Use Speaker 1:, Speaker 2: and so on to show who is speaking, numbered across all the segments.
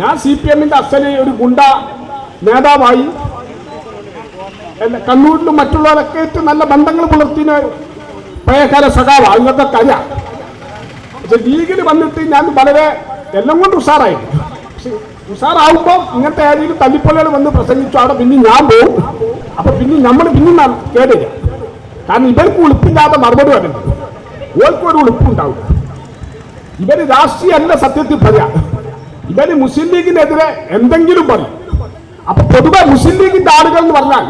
Speaker 1: ഞാൻ C P എമ്മിന്റെ അസൽ ഒരു ഗുണ്ട നേതാവായി. കണ്ണൂരിലും മറ്റുള്ളവരൊക്കെ ആയിട്ട് നല്ല ബന്ധങ്ങൾ പുലർത്തിയ പഴയകാല സഖാവ. ഇന്നത്തെ കല പക്ഷെ ലീഗിൽ വന്നിട്ട് ഞാൻ വളരെ എല്ലാം കൊണ്ട് ഉഷാറായി. ഉഷാറാവുമ്പോൾ ഇങ്ങനത്തെ ഏതെങ്കിലും തല്ലിപ്പൊള്ളികൾ വന്ന് പ്രസംഗിച്ചു. അവിടെ പിന്നെ ഞാൻ പോകും അപ്പൊ പിന്നെ നമ്മൾ പിന്നെ കേടില്ല. കാരണം ഇവർക്ക് ഉളുപ്പില്ലാത്ത മറുപടി വരുന്നത് ഒരു ഉളുപ്പുണ്ടാവും. ഇവർ രാഷ്ട്രീയമല്ല സത്യത്തിൽ പറയാ. ഇവർ മുസ്ലിം ലീഗിനെതിരെ എന്തെങ്കിലും പറയും. അപ്പൊ പൊതുവെ മുസ്ലിം ലീഗിന്റെ ആളുകൾ എന്ന് പറഞ്ഞാൽ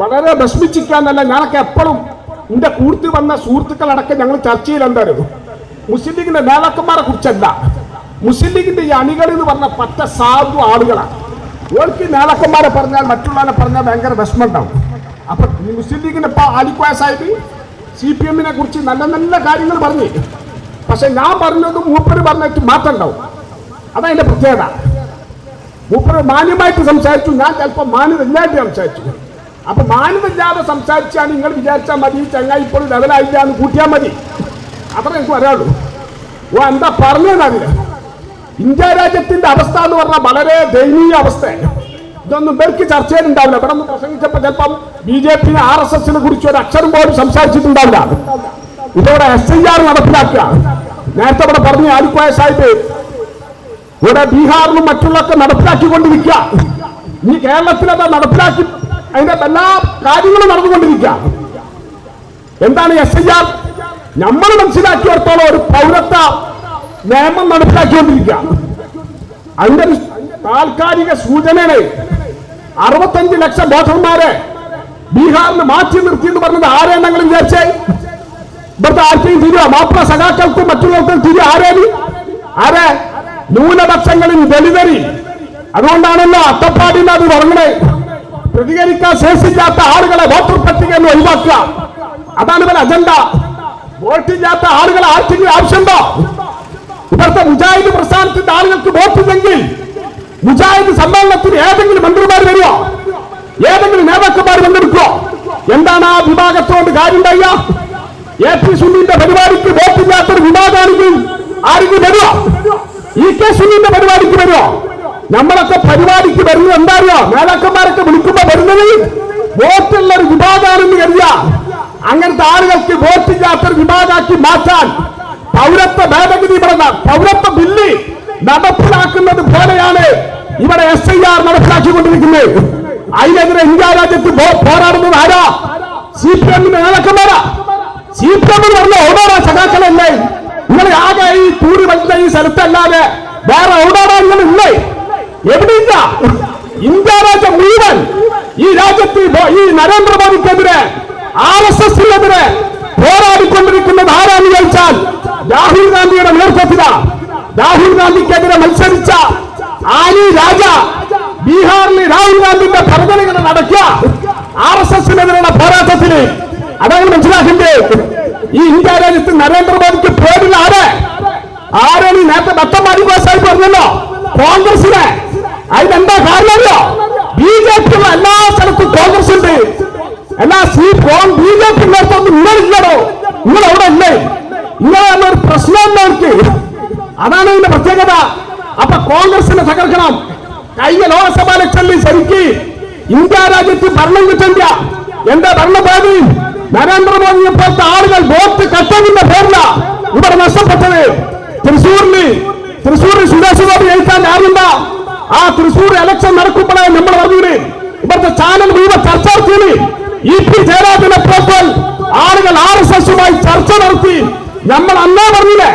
Speaker 1: വളരെ വിഷമിച്ചിരിക്കാന്നല്ല ഞാനൊക്കെ എപ്പോഴും എന്റെ കൂർത്തി വന്ന സുഹൃത്തുക്കളടക്കം ഞങ്ങൾ ചർച്ചയിൽ എന്തായിരുന്നു? മുസ്ലിം ലീഗിന്റെ നേതാക്കന്മാരെ കുറിച്ചല്ല. മുസ്ലിം ലീഗിന്റെ ഈ അണികൾ എന്ന് പറഞ്ഞ പറ്റ സാധു ആളുകളാണ്. ഓർക്ക് നേതാക്കന്മാരെ പറഞ്ഞാൽ മറ്റുള്ളവരെ പറഞ്ഞാൽ ഭയങ്കര വിഷമം ഉണ്ടാവും അപ്പൊ മുസ്ലിം ലീഗിന്റെ ഇപ്പൊ ആലിക്കോയ സാഹിബ് സി പി എമ്മിനെ കുറിച്ച് നല്ല നല്ല കാര്യങ്ങൾ പറഞ്ഞു. പക്ഷെ ഞാൻ പറഞ്ഞത് മൂപ്പര് പറഞ്ഞിട്ട് മാറ്റം ഉണ്ടാവും. അതതിന്റെ പ്രത്യേകത. മൂപ്പർ മാന്യമായിട്ട് സംസാരിച്ചു. ഞാൻ ചിലപ്പോൾ മാന്യതല്ലാതെ സംസാരിച്ചു. അപ്പൊ മാന്യതല്ലാതെ സംസാരിച്ചാൽ നിങ്ങൾ വിചാരിച്ചാൽ മതി ചങ്ങായി ഇപ്പോൾ ലെവലായില്ല എന്ന് കൂട്ടിയാൽ മതി. അത്ര എനിക്ക് വരാളു ഓ എന്താ പറഞ്ഞതാണ് ഇന്ത്യ രാജ്യത്തിന്റെ അവസ്ഥ എന്ന് പറഞ്ഞാൽ വളരെ ദയനീയ അവസ്ഥയാണ് ഇതൊന്നും പേർക്ക് ചർച്ചയിലുണ്ടാവില്ല ഇവിടെ നിന്ന് പ്രസംഗിച്ചപ്പോൾ ചിലപ്പം B J P R S എസിനെ കുറിച്ച് ഒരു അക്ഷരം പോലും സംസാരിച്ചിട്ടുണ്ടാവില്ല. ഇതോടെ എസ് ഐ ആർ നടപ്പിലാക്കുക. നേരത്തെ ഇവിടെ പറഞ്ഞു ആലിക്കോയ സാഹിബ് ഇവിടെ ബീഹാറിലും മറ്റുള്ളൊക്കെ നടപ്പിലാക്കിക്കൊണ്ടിരിക്കുക. ഇനി കേരളത്തിലത് നടപ്പിലാക്കി അതിന്റെ എല്ലാ കാര്യങ്ങളും നടന്നുകൊണ്ടിരിക്കുക. എന്താണ് എസ് ഐ ആർ? നമ്മൾ മനസ്സിലാക്കിയിടത്തോളം ഒരു പൗരത്വ നിയമം നടപ്പിലാക്കിക്കൊണ്ടിരിക്കുക. അതിന്റെ താൽക്കാലിക സൂചനയാണ് അറുപത്തഞ്ച് ലക്ഷം വോട്ടർമാരെ ബീഹാറിന് മാറ്റി നിർത്തി എന്ന് പറഞ്ഞത് ആരെന്നെങ്കിലും വിചാരിച്ചേ? ഇവിടുത്തെ ആർക്കെയും തിരിയോ. മാപ്പിള സഖാക്കൾക്കും മറ്റുള്ളവർക്കും തിരിയോ. ആരേ ആരെ? ന്യൂനപക്ഷങ്ങളിൽ ദളിതരി അതുകൊണ്ടാണല്ലോ അത്തപ്പാടിന് അത് പറഞ്ഞത്. പ്രതികരിക്കാൻ ശേഷിക്കാത്ത ആളുകളെ വോട്ടർ പട്ടികയിൽ ഒഴിവാക്കുക. അതാണ് ഇവരുടെ അജണ്ട. വോട്ട് ചെയ്യാത്ത ആളുകളെ ആർക്കെങ്കിലും ആവശ്യമുണ്ടോ? ഇവിടുത്തെ മുജാഹിദ് പ്രസ്ഥാനത്തിന്റെ ആളുകൾക്ക് വോട്ട് ഇല്ലെങ്കിൽ മുജാഹിദ് സമ്മേളനത്തിന് ഏതെങ്കിലും മന്ത്രിമാർ വരുമോ ഏതെങ്കിലും നേതാക്കന്മാർ പങ്കെടുക്കുമോ എന്താണ് ആ വിഭാഗത്തോട് കാര്യം ഉണ്ടായ എ പി സുനിന്റെ പരിപാടിക്ക് വോട്ടില്ലാത്തൊരു വിഭാഗമാണെങ്കിൽ ആരെങ്കിലും വരുമോ ഇ കെ സുനിന്റെ പരിപാടിക്ക് വരുമോ നമ്മളൊക്കെ പരിപാടിക്ക് വരുന്നത് എന്താ അറിയോ നേതാക്കന്മാരൊക്കെ വിളിക്കുമ്പോ വരുന്നത് വോട്ടുള്ള ഒരു വിഭാഗമാണെന്ന് കരുതിയ. അങ്ങനത്തെ ആളുകൾക്ക് വോട്ടില്ലാത്തൊരു വിഭാഗമാക്കി മാറ്റാൻ പൗരത്വ ഭേദഗതി പറഞ്ഞ പൗരത്വ ബില്ല് നടപ്പിലാക്കുന്നത് പോലെയാണ് ഇവിടെ എസ് ഐ ആർ നടപ്പിലാക്കിക്കൊണ്ടിരിക്കുന്നത്. അതിനെതിരെ ഇന്ത്യ രാജ്യത്ത് പോരാടുന്നത് ആരാ? സി പി എമ്മിന്റെ നേതാക്കന്മാരാ? സി പി എമ്മിന് പറഞ്ഞ ഓരോ സഖാക്കളല്ലേ? നിങ്ങൾ ആകെ ഈ കൂടി വലിച്ച ഈ സ്ഥലത്തല്ലാതെ വേറെ എവിടെയാണ് നിങ്ങൾ ഇല്ലേ എവിടെയില്ല. ഇന്ത്യ രാജ്യം മുഴുവൻ ഈ രാജ്യത്ത് ഈ നരേന്ദ്രമോദിക്കെതിരെ ആർ എസ് എസിനെതിരെ പോരാടിക്കൊണ്ടിരിക്കുന്നത് ആരാന്ന് ചോദിച്ചാൽ രാഹുൽ ഗാന്ധിയുടെ നേതൃത്വത്തിലാ രാഹുൽ ഗാന്ധിക്കെതിരെ മത്സരിച്ച ആനി രാജ ബീഹാറിൽ രാഹുൽ ഗാന്ധിയുടെ ഭരണഘടന നടക്കുക ആർ എസ് എസിനെതിരെയുള്ള പോരാട്ടത്തിന് അതാണ് മനസ്സിലാക്കണ്ടേ ഈ ഇന്ത്യ രാജ്യത്ത് നരേന്ദ്രമോദിക്ക് പേരിൽ ആരെ? ആരാണ് ഈ നേരത്തെ ദത്തമാരി ഗോസായി പറഞ്ഞല്ലോ? കോൺഗ്രസിനെ അതിനെന്താ കാരണം അറിയോ ബി ജെ പി എല്ലാ സ്ഥലത്തും കോൺഗ്രസ് ഉണ്ട് എല്ലാ സി ബി ജെ പി നേരത്തൊന്നും നിങ്ങളില്ലടോ നിങ്ങൾ അവിടെ ഇല്ലേ? ഇങ്ങനെ ഒരു പ്രശ്നം അവർക്ക്. അതാണ് ഇതിന്റെ പ്രത്യേകത. അപ്പൊ കോൺഗ്രസിനെ തകർക്കണം. കഴിഞ്ഞ ലോക്സഭാ ഇലക്ഷനിൽ ശരിക്ക് ഇന്ത്യ രാജ്യത്ത് ഭരണം കിട്ടില്ല. എന്റെ ഭരണപാതി നരേന്ദ്രമോദിയെ പോലത്തെ ആളുകൾ വോട്ട് കട്ടതിന്റെ പേരില ഇവിടെ നഷ്ടപ്പെട്ടത്. തൃശ്ശൂരിൽ തൃശ്ശൂരിൽ സുരേഷ് ഗോപി ജയിക്കാൻ ആരുണ്ട? ആ തൃശ്ശൂർ ഇലക്ഷൻ നടക്കുമ്പോഴേ നമ്മൾ പറഞ്ഞത് ഇവിടുത്തെ ചാനൽ മുഴുവൻ ചർച്ച നടത്തിയത് ഇ പി ജയരാജനെ പോൽ ആളുകൾ ആർ എസ് എസുമായി ചർച്ച നടത്തി. നമ്മൾ അന്നേ പറഞ്ഞില്ലേ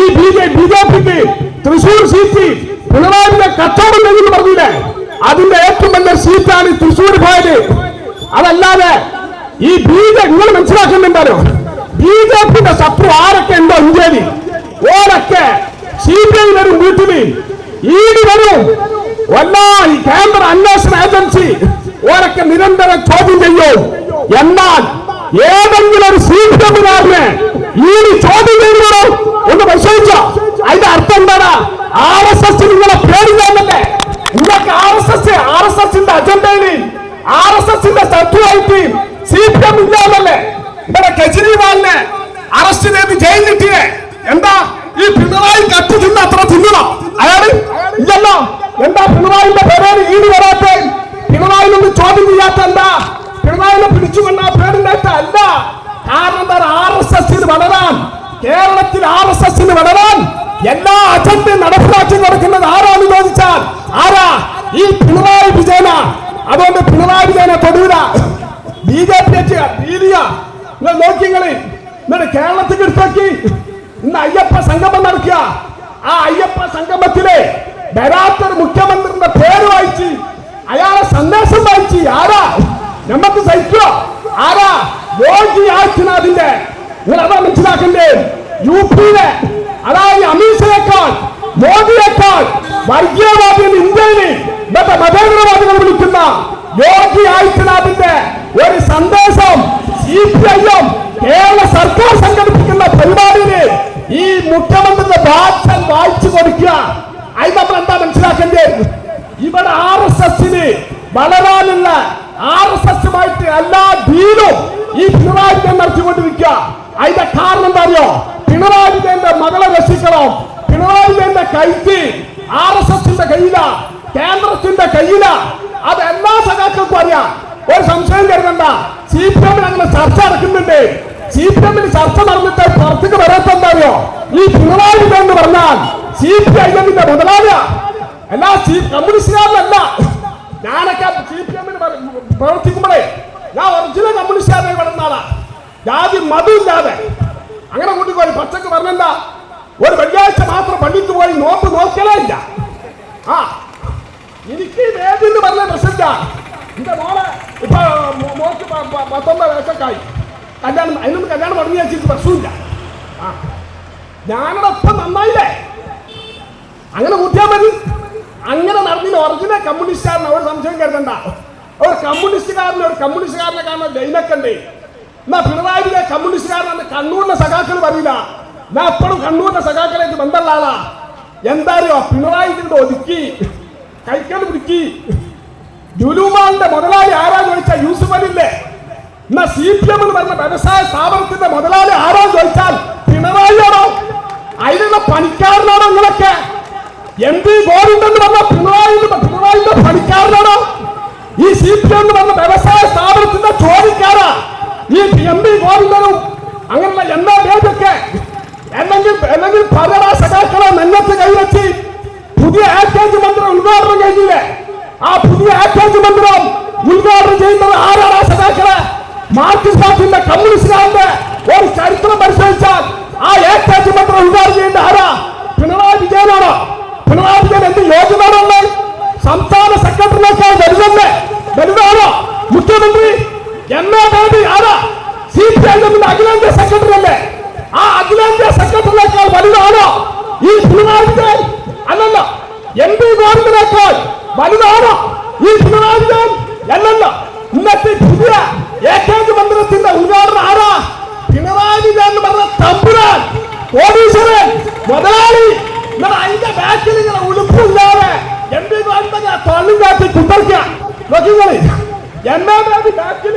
Speaker 1: ഈ ബി ജെ ബി ജെ പിക്ക് തൃശ്ശൂർ സീറ്റ് പിണറായിന്റെ കച്ചവടം എന്ന് പറഞ്ഞില്ലേ? അതിന്റെ ഏറ്റവും വലിയ സീറ്റാണ് തൃശ്ശൂർ പോയത്. അതല്ലാതെ ഈ ബി ജെ നിങ്ങൾ മനസ്സിലാക്കുന്നുണ്ടല്ലോ. ബി ജെ പിന്റെ ശത്രു ആരൊക്കെ ഉണ്ടോ ഇന്ത്യയിൽ? ഓരൊക്കെ സി ബി ഐ വരും വീട്ടിൽ ഈടി വരും. എല്ലാ ഈ കേന്ദ്ര അന്വേഷണ ഏജൻസി ഓരൊക്കെ നിരന്തരം ചോദ്യം ചെയ്യും. എന്നാൽ ഏതെങ്കിലും ഒരു സി പി ഈടി ചോദ്യം ചെയ്യുന്നതോ? ഒന്ന് പരിശോധിച്ചോ. അതിന്റെ അർത്ഥം എന്താണ്? ആർ എസ് എസ് നിങ്ങളെ പേടിക്കാന്നല്ലേ നിങ്ങൾക്ക് R S S R S എസിന്റെ അജണ്ടയിൽ ആർ എസ് എസിന്റെ ശത്രുവായിട്ട് സി പി എം ഇല്ലാന്നല്ലേ ഇവിടെ കെജ്രിവാളിനെ അറസ്റ്റ് ചെയ്ത് ജയിലിട്ടില്ലേ എന്താ ഈ പിണറായി കട്ട് തിന്ന അത്ര തിന്നണോ അയാൾ ഇല്ലല്ലോ പിണറായിന്റെ പേരാണ് ഈട് വരാത്ത പിണറായി നിന്ന് ചോദ്യം ചെയ്യാത്ത എന്താ പിണറായിനെ പിടിച്ചുകൊണ്ട പേരുണ്ടായിട്ട് അല്ല കാരണം എന്താ? ആർ എസ് എസിന് വളരാൻ കേരളത്തിൽ ആർ എസ് എസിന് വളരാൻ എല്ലാ അജണ്ടയും നടപ്പിലാക്കി നടക്കുന്നത് ആരാന്ന് ചോദിച്ചാൽ ആരാ? ഈ പിണറായി വിജയന. അതുകൊണ്ട് പിണറായി വിജയനെ തൊടുവില ബി ജെ പി നിങ്ങൾ നോക്കിങ്ങൾ എന്നിട്ട് കേരളത്തിൽ എടുത്തോക്കി. ഇന്ന് അയ്യപ്പ സംഗമം നടക്കുക. ആ അയ്യപ്പ സംഗമത്തിലെ വരാത്തൊരു മുഖ്യമന്ത്രിയുടെ പേര് വായിച്ച് അയാളെ സന്ദേശം വായിച്ച് ആരാ? നമുക്ക് സഹിക്കോ ആരാ? യോഗി ആദിത്യനാഥിന്റെ. ഉറവ മനസ്സിലാക്കണ്ടേ യു പിയിലെ അതായത് അമീഷയേക്കാൾ മോദിയേക്കാൾ വർഗീയവാദികൾ ഇന്ത്യയിൽ ഇന്നത്തെ മതേതരവാദികൾ വിളിക്കുന്ന യോഗി ആദിത്യനാഥിന്റെ ഒരു സന്ദേശം C P I M Kerala സർക്കാർ സംഘടിപ്പിക്കുന്ന പരിപാടിയിൽ ഈ മുഖ്യമന്ത്രിയുടെ ഭാഷൻ വായിച്ചു കൊടുക്കുക. അത് നമ്മൾ എന്താ മനസ്സിലാക്കേണ്ടത്? ഇവിടെ ആർ എസ് എസിന് വളരാനുള്ള ആർ എസ് എസുമായിട്ട് എല്ലാ ഡീലും ഈ പിണറായി വിജയൻ നടത്തിക്കൊണ്ടിരിക്കുക. അതിന്റെ കാരണം എന്താ അറിയോ പിണറായി വിജയന്റെ മകളെ രക്ഷിക്കണം. പിണറായി വിജയന്റെ കൈക്ക് ആർ എസ് എസിന്റെ കയ്യില കേന്ദ്രത്തിന്റെ കയ്യില. അത് എല്ലാ സഖാക്കൾക്കും അറിയാം. ഒരു സംശയം കരുതണ്ട. സി പി എമ്മിൽ അങ്ങനെ ചർച്ച നടക്കുന്നുണ്ട്. സി പി എമ്മിന് ചർച്ച നടന്നിട്ട് പുറത്തേക്ക് വരാത്ത എന്താ അറിയോ ഈ പിണറായി വിജയൻ എന്ന് പറഞ്ഞാൽ സി പി ഐ എമ്മിന്റെ മുതലാളിയ. എല്ലാ സി ഞാനൊക്കെ സി പി എമ്മിന് പ്രവർത്തിക്കുമ്പോഴേ ഞാൻ ഒറിജിനൽ കമ്മ്യൂണിസ്റ്റുകാരനെ വളർന്ന ആളാ. ജാതി മതമില്ലാതെ അങ്ങനെ കൂട്ടിക്കോയി പച്ചക്ക് പറഞ്ഞെന്താ ഒരു വെള്ളിയാഴ്ച മാത്രം പള്ളിക്ക് പോയി നോക്ക് നോക്കലേ ഇല്ല. ആ എനിക്ക് ഈ വേദി എന്ന് പറഞ്ഞ പ്രശ്നമില്ല. എന്റെ മോളെ ഇപ്പൊ മോക്ക് പത്തൊമ്പത് വയസ്സൊക്കെയായി. കല്യാണം അതിനൊന്നും കല്യാണം പറഞ്ഞു വെച്ചിട്ട് പ്രശ്നമില്ല. ആ ഞാനിവിടെ നന്നായില്ലേ? അങ്ങനെ കൂട്ടിയാൽ മതി. അങ്ങനെ നടന്നില്ല. ഒറിജിനൽ കമ്മ്യൂണിസ്റ്റുകാരൻ ഒരു സംശയം കരുതണ്ട. ഒരു കമ്മ്യൂണിസ്റ്റുകാരനെ ഒരു കമ്മ്യൂണിസ്റ്റുകാരനെ കാണാൻ ഉണ്ട് എന്നാ പിണറായി കമ്മ്യൂണിസ്റ്റുകാരനെ കണ്ണൂരിലെ സഖാക്കൾ പറയില്ല. ഞാൻ എപ്പോഴും കണ്ണൂരിലെ സഖാക്കളായിട്ട് ബന്ധമുള്ള ആളാ. എന്താ അറിയോ പിണറായി ഒതുക്കി. കൈക്കൽ പിടിക്കി ജുലുമാലിന്റെ മുതലാളി ആരാന്ന് ചോദിച്ചാൽ യൂസുഫ് അലില്ലേ എന്നാ സി പി എം എന്ന് പറഞ്ഞ വ്യവസായ സ്ഥാപനത്തിന്റെ മുതലാളി ആരാന്ന് ചോദിച്ചാൽ പിണറായിയാണോ? അതിനുള്ള പണിക്കാരനാണോ നിങ്ങളൊക്കെ? എം പി എന്ന് പറഞ്ഞ പിണറായി പിണറായിന്റെ പണിക്കാരനാണോ? ഈ സി പി എം എന്ന് പറഞ്ഞ വ്യവസായ സ്ഥാപനത്തിന്റെ ചോദിക്കാരാ ഈ എം പി ഗോവിന്ദനും അങ്ങനെയുള്ള എല്ലാ പേരൊക്കെ അല്ലെങ്കിൽ അല്ലെങ്കിൽ പല സഖാക്കളെ നെല്ലത്ത് കൈവച്ച് പുതിയ ആറ്റാച്ച് മന്ത്രം ഉദ്ഘാടനം കഴിഞ്ഞില്ലേ? ആ പുതിയ ആറ്റാച്ച് മന്ത്രം ഉദ്ഘാടനം ചെയ്യുന്നത് ആരാണ് സഖാക്കളെ മാർക്സിസ്റ്റ് പാർട്ടിന്റെ കമ്മ്യൂണിസ്റ്റുകാരുടെ ഒരു ചരിത്രം പരിശോധിച്ചാൽ ആ ഏറ്റാജ് മന്ത്രം ഉദ്ഘാടനം ചെയ്യേണ്ട ആരാ? പിണറായി വിജയനാണോ? പിണറായി യോഗ്യതയാണുള്ളത് സംസ്ഥാന സെക്രട്ടറിയേക്കാൾ വലുതല്ലേ വലുതാണോ? മുഖ്യമന്ത്രി എം എ ബേബി ആരാ സി പി ഐ അഖിലേന്ത്യാ സെക്രട്ടറി അല്ലേ ആ അഖിലേന്ത്യാ സെക്രട്ടറിയേക്കാൾ വലുതാണോ? ഈ പിണറായി അല്ലല്ല എം പി ഗോവിന്ദനേക്കാൾ വലുതാണോ ഈ പിണറായി വിജയൻ അല്ലല്ല ഇന്നത്തെ പുതിയ ഏകാന്ത മന്ദിരത്തിന്റെ ഉദ്ഘാടനം ആരാ പിണറായി വിജയൻ എന്ന് പറഞ്ഞ തമ്പുരാൻ കോടീശ്വരൻ മുതലാളി നിങ്ങൾ അതിന്റെ ബാക്കിൽ ഇങ്ങനെ ഉടുപ്പില്ലാതെ എം പി ഗോവിന്ദനെ തൊള്ളും കാട്ടി കുത്തർക്കുക നോക്കിങ്ങൾ എം എ ബാബി ബാക്കിൽ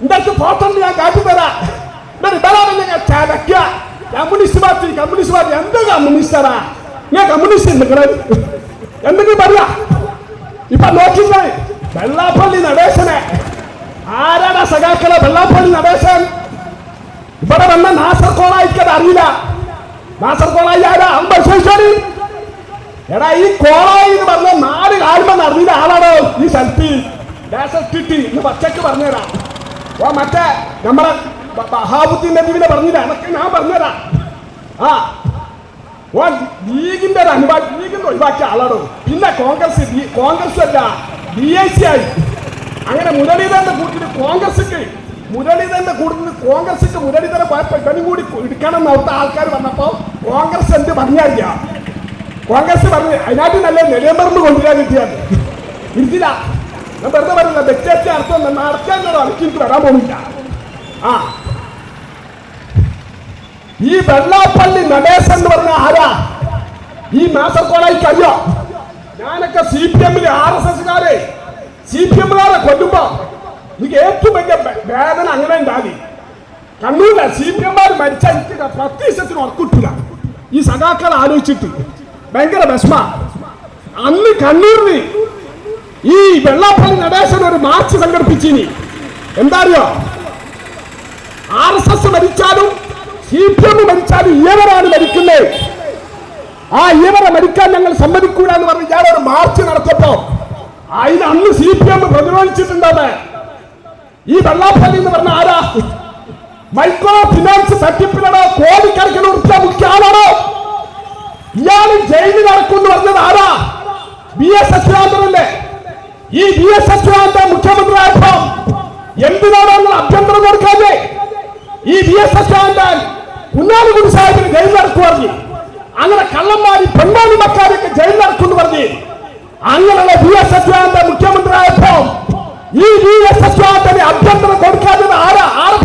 Speaker 1: എന്റെ അടുത്ത് ഫോട്ടോ ഉണ്ട് ഞാൻ കാട്ടി തരാം എന്നിട്ട് ഇവരാണ് ഞാൻ ചതക്കുക കമ്മ്യൂണിസ്റ്റ് പാർട്ടി കമ്മ്യൂണിസ്റ്റ് പാർട്ടി എന്ത് കമ്മ്യൂണിസ്റ്ററാ ഞാൻ കമ്മ്യൂണിസ്റ്റ് നിങ്ങളെ എന്തെങ്കിലും പറയാ? ഇപ്പൊ നോക്കിങ്ങൾ വെള്ളാപ്പള്ളി നടേശനെ. ആരാടാ സഖാക്കളെ? വെള്ളാപ്പള്ളി നടേശൻ. ഇവിടെ വന്ന നാസർ കോളായിക്കത് അറിയില്ല. നാസർ കോളായി ആരാ അമ്പ എടാ ഈ കോളായി എന്ന് പറഞ്ഞ നാല് കാലുമെന്ന് നടന്നില്ല ആളാണോ ഈ സെൽഫി കിട്ടി ഇന്ന് പച്ചക്ക് പറഞ്ഞുതരാം ഓ മറ്റേ നമ്മുടെ ബഹാബുദ്ദീൻ നബീനെ പറഞ്ഞില്ല? അതൊക്കെ ഞാൻ പറഞ്ഞുതരാം ആ. ഓ ലീഗിന്റെ ഒരു അനുഭവം ലീഗിന്റെ ഒഴിവാക്കിയ ആളാണോ? പിന്നെ കോൺഗ്രസ് കോൺഗ്രസ് അല്ല ബി ഐ സി ആയി. അങ്ങനെ മുരളീധരന്റെ കൂട്ടിട്ട് കോൺഗ്രസ് മുരളീധരന്റെ കൂട്ടത്തിൽ കോൺഗ്രസ് മുരളീധരൻ പോയപ്പോ ഇവനും കൂടി എടുക്കണം എന്ന് അവിടുത്തെ ആൾക്കാർ വന്നപ്പോ കോൺഗ്രസ് എന്ത് പറഞ്ഞാറില്ല കോൺഗ്രസ് പറഞ്ഞു അതിനകത്ത് നല്ല നിലയമ്പറമ്പ് കൊണ്ടുവരാൻ കിട്ടിയാണ് ഇരുത്തില്ല ഞാൻ വെറുതെ പറയുന്ന വ്യക്തിഹത്യ അർത്ഥം നടത്താൻ എനിക്ക് വരാൻ പോകുന്നില്ല. ആ. ഈ വെള്ളാപ്പള്ളി നടേശൻ എന്ന് പറഞ്ഞ ആരാ? ഈ മാസക്കോളായി കഴിയോ ഞാനൊക്കെ സി പി എമ്മിൽ ആർ എസ് എസ്കാരെ സി പി എമ്മുകാരെ കൊല്ലുമ്പോ എനിക്ക് ഏറ്റവും വലിയ വേദന അങ്ങനെ ഉണ്ടായി. കണ്ണൂരിലെ സി പി എമ്മാർ മരിച്ച എനിക്ക് പത്ത് ഉറക്കിട്ടില്ല ഈ സഖാക്കൾ ആലോചിച്ചിട്ട്. ഭയങ്കര വിഷമ. അന്ന് കണ്ണൂരിന് ഈ വെള്ളാപ്പള്ളി നടേശൻ ഒരു മാർച്ച് സംഘടിപ്പിച്ചിനി. എന്താ അറിയോ ആർ എസ് എസ് മരിച്ചാലും സി പി എം മരിച്ചാലും ഇവരാണ് മരിക്കുന്നത് ആ ഇവരെ മരിക്കാൻ ഞങ്ങൾ സമ്മതിക്കൂല എന്ന് പറഞ്ഞ് ഞാൻ ഒരു മാർച്ച് നടത്തിയപ്പോ അതിന് അന്ന് സി പി എം പ്രതിരോധിച്ചിട്ടുണ്ടത്. ഈ വെള്ളാപ്പള്ളി എന്ന് പറഞ്ഞ ആരാ? മൈക്രോ ഫിനാൻസ് തട്ടിപ്പിലാണോ കോടിക്കണക്കിന് ഉറപ്പിച്ച മുഖ്യ ആളാണോ? ഇയാൾ ജയിലിൽ നടക്കും എന്ന് പറഞ്ഞത് ആരാ ബി എസ് അച്യുതാനന്ദനല്ലേ ഈ ബി എസ് അച്യുതാനന്ദൻ മുഖ്യമന്ത്രിയായപ്പോ എന്തിനാണ് നിങ്ങൾ അഭ്യന്തരം കൊടുക്കാതെ ഈ ബി എസ് അച്യുതാനന്ദൻ കുഞ്ഞാലിക്കുടി സാഹിബിന് ജയിലിൽ നടക്കു പറഞ്ഞു അങ്ങനെ കള്ളന്മാരി പെൺമാണി മക്കാരൊക്കെ ജയിലിൽ നടക്കും പറഞ്ഞു അങ്ങനെയുള്ള ബി എസ് അച്യുതാനന്ദൻ മുഖ്യമന്ത്രിയായപ്പോ ഈ ബി എസ് അച്യുതാനന്ദന് അഭ്യന്തരം കൊടുക്കാതെ ആരാ? ആരെ